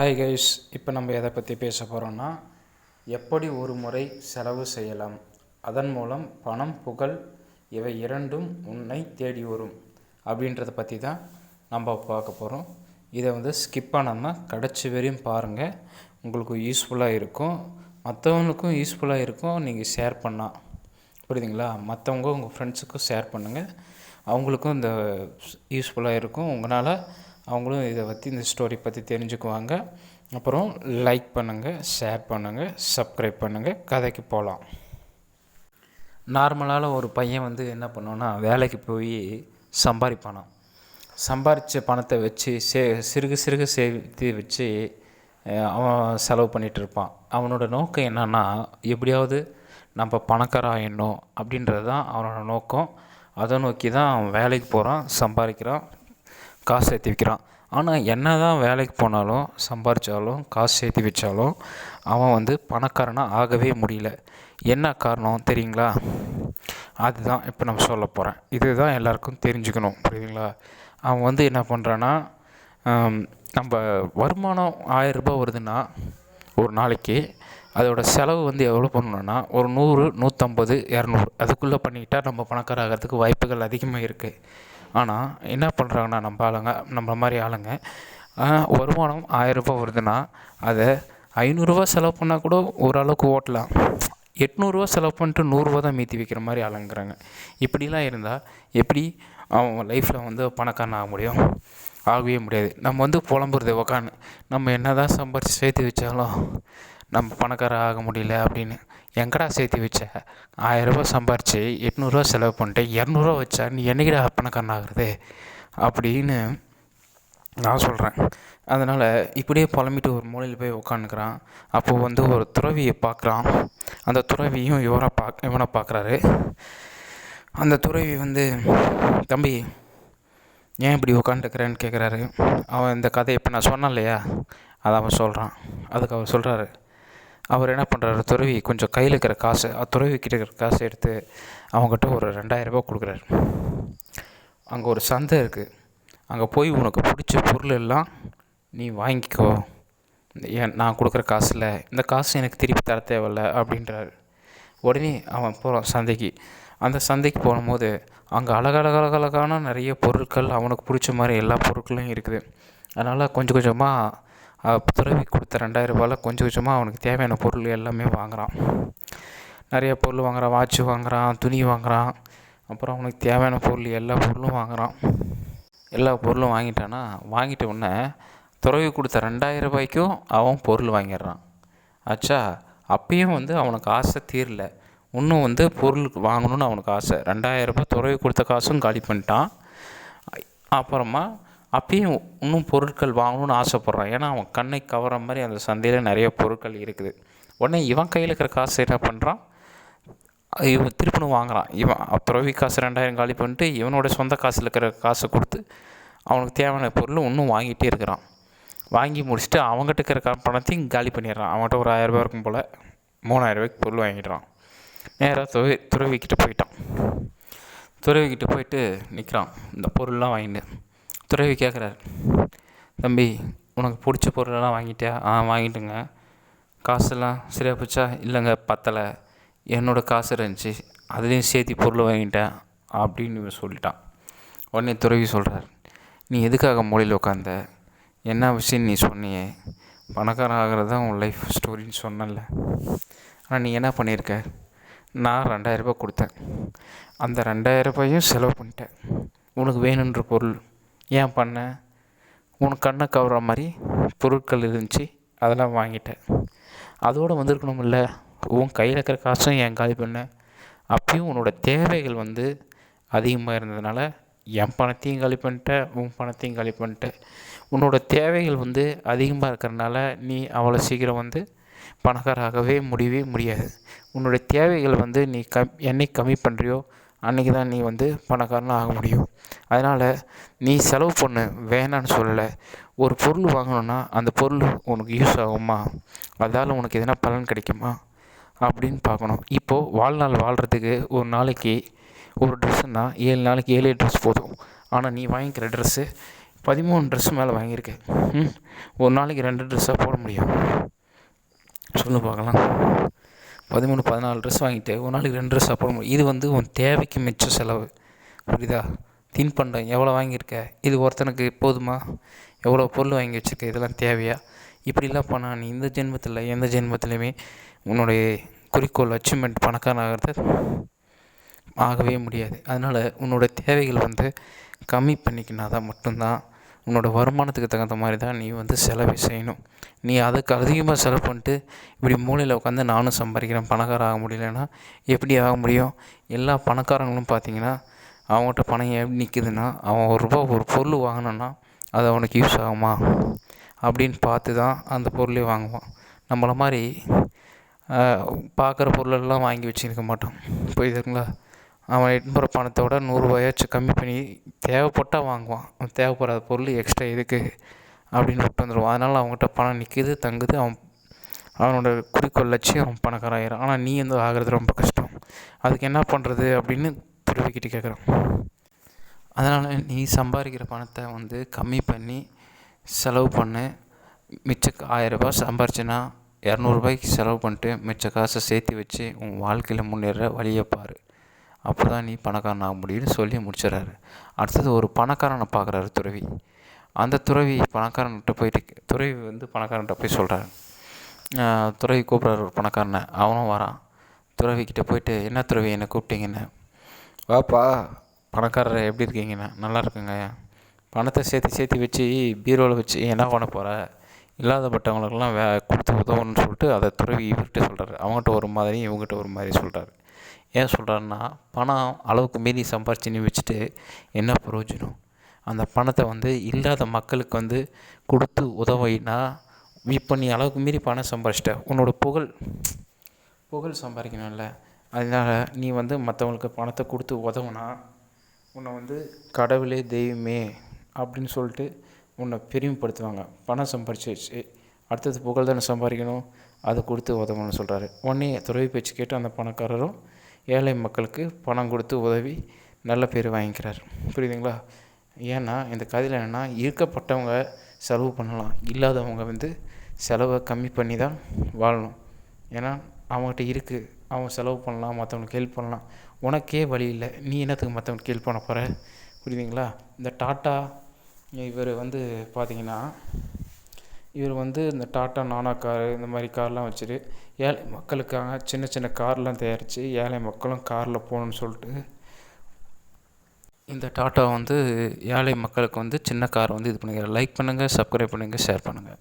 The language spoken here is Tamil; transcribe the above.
ஹாய் கைஸ் இப்போ நம்ம எதை பற்றி பேச போகிறோம்னா எப்படி ஒரு முறை செலவு செய்யலாம்? அதன் மூலம் பணம் புகழ் இவை இரண்டும் உன்னை தேடி வரும். அப்படின்றத பற்றி தான் நம்ம பார்க்க போகிறோம் இதை வந்து ஸ்கிப் பண்ணாமல் கடைச்சி வரையும் பாருங்கள் உங்களுக்கு யூஸ்ஃபுல்லாக இருக்கும். மற்றவங்களுக்கும் யூஸ்ஃபுல்லாக இருக்கும். நீங்கள் ஷேர் பண்ணால் புரியுதுங்களா? மற்றவங்க உங்கள் ஃப்ரெண்ட்ஸுக்கும் ஷேர் பண்ணுங்கள் அவங்களுக்கும் இந்த யூஸ்ஃபுல்லாக இருக்கும். உங்களால் அவங்களும் இதை பற்றி இந்த ஸ்டோரி பற்றி தெரிஞ்சுக்குவாங்க. அப்புறம் லைக் பண்ணுங்கள் ஷேர் பண்ணுங்கள் சப்ஸ்கிரைப் பண்ணுங்கள் கதைக்கு போகலாம் நார்மலால் ஒரு பையன் வந்து என்ன பண்ணுவான்னா வேலைக்கு போய் சம்பாதிப்பானான் சம்பாரித்த பணத்தை வச்சு சே சிறுக சிறுக சேர்த்து வச்சு அவன் செலவு பண்ணிகிட்டு இருப்பான். அவனோட நோக்கம் என்னென்னா எப்படியாவது நம்ம பணக்காராயிடணும் அப்படின்றது தான் அவனோட நோக்கம். அதை நோக்கி தான் அவன் வேலைக்கு போகிறான் சம்பாதிக்கிறான். காசு சேர்த்து வைக்கிறான். ஆனால் என்ன தான் வேலைக்கு போனாலும் சம்பாரித்தாலும் காசு சேர்த்து வச்சாலும் அவன் வந்து பணக்காரனாக ஆகவே முடியல. என்ன காரணம் தெரியுங்களா? அதுதான் இப்போ நம்ம சொல்ல போகிறேன் இதுதான் எல்லாருக்கும் தெரிஞ்சுக்கணும் புரியுதுங்களா? அவன் வந்து என்ன பண்ணுறான்னா நம்ம வருமானம் ஆயரரூபா வருதுன்னா ஒரு நாளைக்கு அதோட செலவு வந்து எவ்வளோ பண்ணணும்னா ஒரு நூறு நூற்றம்பது இரநூறு அதுக்குள்ளே பண்ணிக்கிட்டால் நம்ம பணக்கார ஆகிறதுக்கு வாய்ப்புகள் அதிகமாக இருக்குது ஆனால் என்ன பண்ணுறாங்கன்னா நம்ம ஆளுங்க நம்மள மாதிரி ஆளுங்க வருமானம் ஆயரரூபா வருதுன்னா அதை ஐநூறுரூவா செலவு பண்ணால் கூட ஓரளவுக்கு ஓட்டலாம். எட்நூறுரூவா செலவு பண்ணிட்டு நூறுரூவா தான் மீதி வைக்கிற மாதிரி ஆளுங்கிறாங்க. இப்படிலாம் இருந்தால் எப்படி அவன் லைஃப்பில் வந்து பணக்காரன் ஆக முடியும்? ஆகவே முடியாது. நம்ம வந்து புலம்புறது உக்கான்னு நம்ம என்ன தான் சம்பாரித்து சேர்த்து வச்சாலும் நம்ம பணக்காரன் ஆக முடியல அப்படின்னு எங்கடா சேர்த்து வச்ச? ஆயரரூபா சம்பாரித்து எட்நூறுரூவா செலவு பண்ணிட்டு இரநூறுவா வச்சா நீ என்னைக்கிடா பணக்காரன் ஆகுறது? அப்படின்னு நான் சொல்கிறேன் அதனால் இப்படியே புலம்பிட்டு ஒரு மூலையில் போய் உட்காந்துக்கிறான் அப்போது வந்து ஒரு துறவியை பார்க்குறான். அந்த துறவியும் இவரை பார்க்க இவனை பார்க்குறாரு. அந்த துறவி வந்து தம்பி ஏன் இப்படி உட்காந்துருக்கிறேன்னு கேட்குறாரு அவன் இந்த கதையை இப்போ நான் சொன்னேன் இல்லையா? அதை அவன் சொல்கிறான் அதுக்கு அவர் சொல்கிறாரு அவர் என்ன பண்ணுறாரு துறவி கொஞ்சம் கையில் இருக்கிற காசு துறவி கிட்ட இருக்கிற காசை எடுத்து அவங்ககிட்ட ஒரு ரெண்டாயிரரூபா கொடுக்குறாரு. அங்கே ஒரு சந்தை இருக்குது அங்கே போய் உனக்கு பிடிச்ச பொருள் எல்லாம் நீ வாங்கிக்கோ. ஏன் நான் கொடுக்குற காசில் இந்த காசு எனக்கு திருப்பி தர தேவையில்ல அப்படின்றாரு. உடனே அவன் போகிறான் சந்தைக்கு. அந்த சந்தைக்கு போகும்போது அங்கே அழகழகழகழகான நிறைய பொருட்கள் அவனுக்கு பிடிச்ச மாதிரி எல்லா பொருட்களும் இருக்குது. அதனால் கொஞ்சம் கொஞ்சமாக துறவி கொடுத்த ரெண்டாயிரம் ரூபாயில் கொஞ்சம் கொஞ்சமாக அவனுக்கு தேவையான பொருள் எல்லாமே வாங்குறான். நிறைய பொருள் வாங்குறான். வாட்ச் வாங்குறான் துணி வாங்குறான். அப்புறம் அவனுக்கு தேவையான பொருள் எல்லா பொருளும் வாங்குறான். எல்லா பொருளும் வாங்கிட்டானா வாங்கிட்ட உடனே துறவி கொடுத்த ரெண்டாயிரம் ரூபாய்க்கும் அவன் பொருள் வாங்கிடுறான். ஆச்சா அப்பயும் வந்து அவனுக்கு ஆசை தீரல. இன்னும் வந்து பொருள் வாங்கணும்னு அவனுக்கு ஆசை. ரெண்டாயிரம் ரூபாய் துறவி கொடுத்த காசும் காலி பண்ணிட்டான். அப்புறமா அப்பயும் இன்னும் பொருட்கள் வாங்கணும்னு ஆசைப்பட்றான். ஏன்னா அவன் கண்ணை கவர மாதிரி அந்த சந்தையில் நிறைய பொருட்கள் இருக்குது. உடனே இவன் கையில் இருக்கிற காசு என்ன பண்ணுறான் இவன் திருப்பணும் வாங்குறான். இவன் துறவி காசு ரெண்டாயிரம் காலி பண்ணிட்டு இவனோட சொந்த காசில் இருக்கிற காசை கொடுத்து அவனுக்கு தேவையான பொருள் இன்னும் வாங்கிட்டே இருக்கிறான். வாங்கி முடிச்சுட்டு அவங்ககிட்ட இருக்கிற க- பணத்தையும் காலி பண்ணிடுறான். அவன்கிட்ட ஒரு ஆயிரரூபா இருக்கும் போல் மூணாயிரம் ரூபாய்க்கு பொருள் வாங்கிடுறான். நேராக துறவி துறவிக்கிட்ட போயிட்டான். துறவிக்கிட்ட போயிட்டு நிற்கிறான் இந்த பொருள்லாம் வாங்கிட்டு துறவி கேட்குறாரு தம்பி உனக்கு பிடிச்ச பொருளெல்லாம் வாங்கிட்டியா? ஆ வாங்கிட்டுங்க. காசெல்லாம் சரியாக போச்சா? இல்லைங்க பத்தலை. என்னோடய காசு இருந்துச்சு. அதுலேயும் சேர்த்து பொருள் வாங்கிட்டேன் அப்படின்னு இவன் சொல்லிட்டான். உடனே துறவி சொல்கிறார் நீ எதுக்காக மூலையில் உட்காந்த என்ன விஷயம் நீ சொன்னியே? பணக்காரன் ஆகிறது தான் உன் லைஃப் ஸ்டோரின்னு சொன்னல ஆனால் நீ என்ன பண்ணியிருக்க? நான் ரெண்டாயிரரூபா கொடுத்தேன். அந்த ரெண்டாயிரரூபாயும் செலவு பண்ணிட்டேன். உனக்கு வேணுன்ற பொருள் ஏன் பண்ண? உன் கண்ணை கவர்ற மாதிரி பொருட்கள் இருந்துச்சு அதெல்லாம் வாங்கிட்டேன். அதோடு வந்திருக்கணும்ல உன் கையில் இருக்கிற காசும் ஏன் காலி பண்ண? அப்பயும் உன்னோட தேவைகள் வந்து அதிகமாக இருந்ததுனால என் பணத்தையும் காலி பண்ணிட்ட உன் பணத்தையும் காலி பண்ணிட்ட. உன்னோட தேவைகள் வந்து அதிகமாக இருக்கிறனால நீ அவ்வளோ சீக்கிரம் வந்து பணக்காராகவே முடியவே முடியாது. உன்னோட தேவைகள் வந்து நீ கம் என்னைக்கு கம்மி பண்ணுறியோ அன்றைக்கி தான் நீ வந்து பணக்காரனாக ஆக முடியும். அதனால் நீ செலவு பண்ணு வேணான்னு சொல்லலை. ஒரு பொருள் வாங்கணுன்னா அந்த பொருள் உனக்கு யூஸ் ஆகுமா? அதால் உனக்கு எதனா பலன் கிடைக்குமா? அப்படின்னு பார்க்கணும். இப்போது வாழ்நாள் வாழ்கிறதுக்கு ஒரு நாளைக்கு ஒரு ட்ரெஸ்ஸுன்னா ஏழு நாளைக்கு ஏழு ட்ரெஸ் போதும். ஆனால் நீ வாங்கிக்கிற ட்ரெஸ்ஸு பதிமூணு ட்ரெஸ் மேலே வாங்கியிருக்கேன் ம் ஒரு நாளைக்கு ரெண்டு ட்ரெஸ்ஸாக போட முடியும். சொல்லு பார்க்கலாம். பதிமூணு பதினாலு ட்ரெஸ் வாங்கிட்டு ஒரு நாளைக்கு ரெண்டு ட்ரெஸ்ஸாக சாப்பிட முடியும். இது வந்து உன் தேவைக்கு மிச்ச செலவு. புரியுதா? தின்பண்டம் எவ்வளோ வாங்கியிருக்க? இது ஒருத்தனுக்கு போதுமா? எவ்வளோ பொருள் வாங்கி வச்சுருக்க? இதெல்லாம் தேவையா? இப்படிலாம் பண்ணால் நீ இந்த ஜென்மத்தில் எந்த ஜென்மத்துலேயுமே உன்னுடைய குறிக்கோள் அச்சீவ்மெண்ட் பணக்காரன் ஆகிறது ஆகவே முடியாது. அதனால் உன்னோட தேவைகள் வந்து கம்மி பண்ணிக்கினா தான் மட்டும்தான் உன்னோட வருமானத்துக்கு தகுந்த மாதிரி தான் நீ வந்து செலவு செய்யணும். நீ அதுக்கு அதிகமாக செலவு பண்ணிட்டு இப்படி மூலையில் உட்காந்து நானும் சம்பாதிக்கிறேன் பணக்காரன் ஆக முடியலன்னா எப்படி ஆக முடியும்? எல்லா பணக்காரங்களும் பார்த்தீங்கன்னா அவங்ககிட்ட பணம் எப்படி நிற்குதுன்னா அவன் ஒரு ரூபா ஒரு பொருள் வாங்கினான்னா அது அவனுக்கு யூஸ் ஆகுமா? அப்படின்னு பார்த்து தான் அந்த பொருளே வாங்குவான். நம்மளை மாதிரி பார்க்குற பொருளெல்லாம் வாங்கி வச்சுருக்க மாட்டான். புரியுதுங்களா? அவன் எட்நூறு போகிற பணத்தோட நூறுரூவாயாச்சும் கம்மி பண்ணி தேவைப்பட்டால் வாங்குவான். அவன் தேவைப்படாத பொருள் எக்ஸ்ட்ரா எதுக்கு அப்படின்னு விட்டு வந்துடுவான் அதனால் அவங்ககிட்ட பணம் நிற்கிது தங்குது. அவன் அவனோட குறிக்கோள் லட்சியம் அவன் பணக்காரன் ஆயிடும் ஆனால் நீ வந்து ஆகிறது ரொம்ப கஷ்டம். அதுக்கு என்ன பண்ணுறது அப்படின்னு துருவிக்கிட்டு கேட்குறான் அதனால் நீ சம்பாதிக்கிற பணத்தை வந்து கம்மி பண்ணி செலவு பண்ணு. மிச்ச ஆயிரரூபா சம்பாரிச்சின்னா இரநூறுபாய்க்கு செலவு பண்ணிட்டு மிச்ச காசை சேர்த்து வச்சு உன் வாழ்க்கையில் முன்னேற வழியை பாரு. அப்போ தான் நீ பணக்காரன் ஆக முடியும்னு சொல்லி முடிச்சிடறாரு. அடுத்தது ஒரு பணக்காரனை பார்க்குறாரு துறவி. அந்த துறவி பணக்காரன்கிட்ட போயிட்டு துறவி வந்து பணக்காரன்கிட்ட போய் சொல்கிறாரு துறவி கூப்பிட்றாரு ஒரு பணக்காரனை. அவனும் வரான். துறவிக்கிட்ட போயிட்டு என்ன துறவி என்னை கூப்பிட்டீங்கன்னு? வாப்பா பணக்காரர் எப்படி இருக்கீங்கண்ணா நல்லா இருக்குங்க. பணத்தை சேர்த்து சேர்த்து வச்சு பீரோவில் வச்சு என்ன பண்ண போகிற இல்லாதப்பட்டவங்களுக்கெல்லாம் வே கொடுத்து உதவணும்னு சொல்லிட்டு அதை துறவி இவர்கிட்ட சொல்கிறாரு அவங்ககிட்ட ஒரு மாதிரி இவங்ககிட்ட ஒரு மாதிரி சொல்கிறாரு ஏன் சொல்கிறாருன்னா பணம் அளவுக்கு மீறி சம்பாரிச்சு நீ வச்சுட்டு என்ன பிரயோஜனம்? அந்த பணத்தை வந்து இல்லாத மக்களுக்கு வந்து கொடுத்து உதவினா இப்போ நீ அளவுக்கு மீறி பணம் சம்பாரிச்சிட்ட உன்னோட புகழ் புகழ் சம்பாதிக்கணும்ல அதனால் நீ வந்து மற்றவங்களுக்கு பணத்தை கொடுத்து உதவுனா உன்னை வந்து கடவுளே தெய்வமே அப்படின்னு சொல்லிட்டு உன்னை பெருமைப்படுத்துவாங்க. பணம் சம்பாரிச்சு அடுத்தது புகழ் தானே சம்பாதிக்கணும் அதை கொடுத்து உதவணும்னு சொல்கிறாரு உடனே துறவி பேச்சு கேட்டு அந்த பணக்காரரும் ஏழை மக்களுக்கு பணம் கொடுத்து உதவி நல்ல பேர் வாங்கிக்கிறார். புரியுதுங்களா? ஏன்னா இந்த கதையில் என்னென்னா இருக்கப்பட்டவங்க செலவு பண்ணலாம். இல்லாதவங்க வந்து செலவை கம்மி பண்ணி தான் வாழணும். ஏன்னா அவங்ககிட்ட இருக்குது அவன் செலவு பண்ணலாம் மற்றவங்களுக்கு ஹெல்ப் பண்ணலாம். உனக்கே வழி இல்லை. நீ என்னத்துக்கு மற்றவங்களுக்கு ஹெல்ப் பண்ண போகிற புரியுதுங்களா? இந்த டாட்டா இவர் வந்து பார்த்திங்கன்னா இவர் வந்து இந்த டாட்டா நானா காரு இந்த மாதிரி கார்லாம் வச்சுட்டு ஏழை மக்களுக்காக சின்ன சின்ன கார்லாம் தயாரித்து ஏழை மக்களும் காரில் போகணுன்னு சொல்லிட்டு இந்த டாட்டா வந்து ஏழை மக்களுக்கு வந்து சின்ன கார் வந்து இது பண்ணுங்கள் லைக் பண்ணுங்கள் சப்ஸ்கிரைப் பண்ணுங்கள் ஷேர் பண்ணுங்கள்